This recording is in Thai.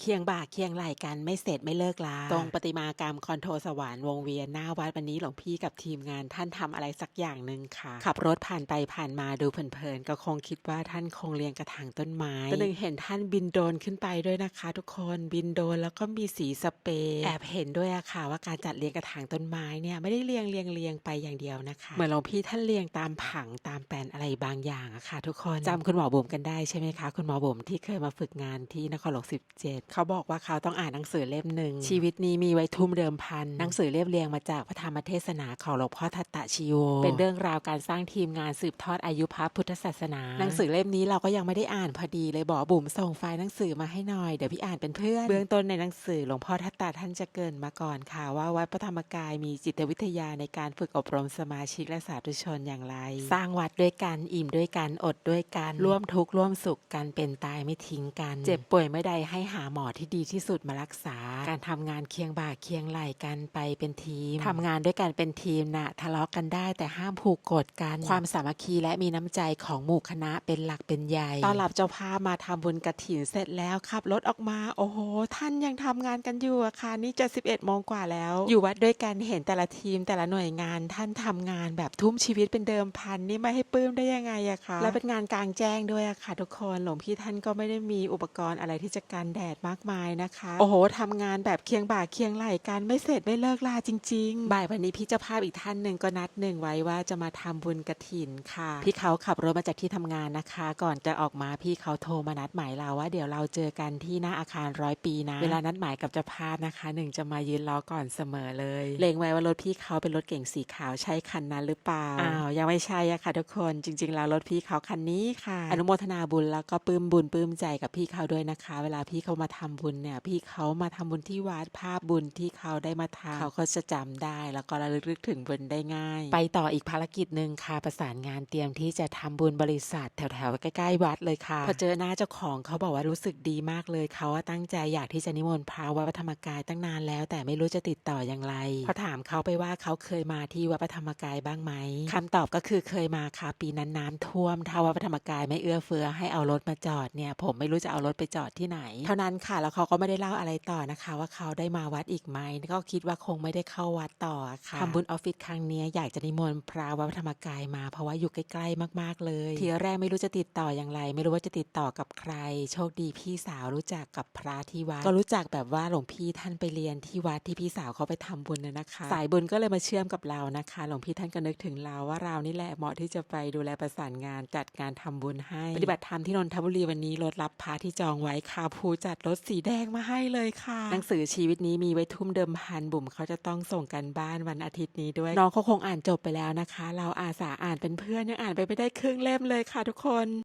เคียงบ่าเคียงไหลกันไม่เสร็จไม่เลิกลาตรงประติมากรรมคอนโทรสวรรค์วงเวียนหน้าวัดวันนี้หลวงพี่กับทีมงานท่านทำอะไรสักอย่างหนึ่งค่ะ ขับรถผ่านไปผ่านมาดูเพลินๆก็คงคิดว่าท่านคงเรียงกระถางต้นไม้ตัวหนึ่งเห็นท่านบินโดรนขึ้นไปด้วยนะคะ ทุกคนบินโดรนแล้วก็มีสีสเปรย์แอบเห็นด้วยอะค่ะ ว่าการจัดเรียงกระถางต้นไม้เนี่ยไม่ได้เรียงเรียงเรียงไปอย่างเดียวนะคะเหมือนหลวงพี่ท่านเรียงตามผังตามแปลนอะไรบางอย่างอะค่ะ ทุกคนจำคุณหมอบุ๋มกันได้ใช่ไหมคะ คุณหมอบุ๋มที่เคยมาฝึกงานที่นครหลวง17เขาบอกว่าเขาต้องอ่านหนังสือเล่มหนึ่ง ชีวิตนี้มีไว้ทุ่มเดิมพัน หนังสือเรียบเรียงมาจากพระธรรมเทศนาของหลวงพ่อทัตตะชิโย เป็นเรื่องราวการสร้างทีมงานสืบทอดอายุพระพุทธศาสนา หนังสือเล่มนี้เราก็ยังไม่ได้อ่านพอดีเลยบอกบุ๋มส่งไฟล์หนังสือมาให้หน่อยเดี๋ยวพี่อ่านเป็นเพื่อนเบื้องต้นในหนังสือหลวงพ่อทัตตะท่านจะเกรินมาก่อนค่ะว่าวัดพระธรรมกายมีจิตวิทยาในการฝึกอบรมสมาชิกและสาธุชนอย่างไร สร้างวัดด้วยกันอิ่มด้วยกันอดด้วยกันร่วมทุกข์ร่วมสุขกันเป็นตายไม่ทิ้งกัน เจ็บป่วยไม่ใดให้หาหมอที่ดีที่สุดมารักษา การทำงานเคียงบ่าเคียงไหล่กันไปเป็นทีมทำงานด้วยกันเป็นทีมนะทะเลาะกันได้แต่ห้ามผูกกฎกัน ความสามัคคีและมีน้ำใจของหมู่คณะเป็นหลักเป็นใหญ่ตอนหลับเจ้าภาพมาทำบุญกระถินเสร็จแล้วขับรถออกมา โอ้โห ท่านยังทำงานกันอยู่อะค่ะนี่จะ 11โมงกว่าแล้ว อยู่วัดด้วยกันเห็นแต่ละทีมแต่ละหน่วยงาน ท่านทำงานแบบทุ่มชีวิตเป็นเดิมพันนี่ไม่ให้ปื้มได้ยังไงอะคะและเป็นงานกลางแจ้งด้วยอะค่ะทุกคนหลวงพี่ท่านก็ไม่ได้มีอุปกรณ์อะไรที่จะกันแดดมากมายนะคะ โอ้โหทำงานแบบเคียงบ่าเคียงไหลกันไม่เสร็จไม่เลิกลาจริง ๆ บ่ายวันนี้พี่เจ้าภาพอีกท่านหนึ่งก็นัดหนึ่งไว้ว่าจะมาทำบุญกระถินค่ะ พี่เขาขับรถมาจากที่ทำงานนะคะ ก่อนจะออกมาพี่เขาโทรมานัดหมายเราว่าเดี๋ยวเราเจอกันที่หน้าอาคารร้อยปีนะ เวลานัดหมายกับเจ้าภาพนะคะหนึ่งจะมายืนรอก่อนเสมอเลย เลงไว้ว่ารถพี่เขาเป็นรถเก่งสีขาวใช่คันนั้นหรือเปล่า อ้าวยังไม่ใช่อะค่ะทุกคนจริง ๆ แล้วรถพี่เขาคันนี้ค่ะ อนุโมทนาบุญแล้วก็ปลื้มบุญปลื้มใจกับพี่เขาด้วยนะคะ เวลาพี่เขามาทำบุญเนี่ย พี่เขามาทำบุญที่วัดภาพบุญที่เขาได้มาทำเขาก็จะจำได้ แล้วก็ระลึกถึงบุญได้ง่าย ไปต่ออีกภารกิจหนึ่งค่ะประสานงานเตรียมที่จะทำบุญบริษัทแถวๆใกล้ๆวัดเลยค่ะพอเจอหน้าเจ้าของเขาบอกว่ารู้สึกดีมากเลยเขาว่าตั้งใจอยากที่จะนิมนต์พระวัดพระธรรมกายตั้งนานแล้ว แต่ไม่รู้จะติดต่ออย่างไรพอถามเขาไปว่าเขาเคยมาที่วัดพระธรรมกายบ้างไหมคำตอบก็คือเคยมาค่ะปีนั้นน้ำท่วมถ้าวัดพระธรรมกายไม่เอื้อเฟื้อให้เอารถมาจอดเนี่ย ผมไม่รู้จะเอารถไปจอดที่ไหน เท่านั้นค่ะแล้วเขาก็ไม่ได้เล่าอะไรต่อนะคะ ว่าเขาได้มาวัดอีกไหมก็คิดว่าคงไม่ได้เข้าวัดต่อค่ะทำบุญออฟฟิศครั้งเนี้ยอยากจะนิมนต์พระวัดพระธรรมกายมาเพราะว่าอยู่ใกล้ๆมากๆเลย ทีแรกไม่รู้จะติดต่ออย่างไร ไม่รู้ว่าจะติดต่อกับใคร โชคดีพี่สาวรู้จักกับพระที่วัดก็รู้จักแบบว่าหลวงพี่ท่านไปเรียนที่วัดที่พี่สาวเขาไปทำบุญนะนะคะ สายบุญก็เลยมาเชื่อมกับเรานะคะหลวงพี่ท่านก็นึกถึงเราว่าเรานี่แหละเหมาะที่จะไปดูแลประสานงานจัดงานทำบุญให้ ปฏิบัติธรรมที่นนทบุรีวันนี้รถรับพระที่จองไว้ค่ะภูจัดรถสีแดงมาให้เลยค่ะ หนังสือชีวิตนี้มีไว้ทุ่มเดิมพันบุ๋มเขาจะต้องส่งกันบ้านวันอาทิตย์นี้ด้วย น้องเขาคงอ่านจบไปแล้วนะคะ เราอาสาอ่านเป็นเพื่อนยังอ่านไปไม่ได้ครึ่งเล่มเลยค่ะทุกคน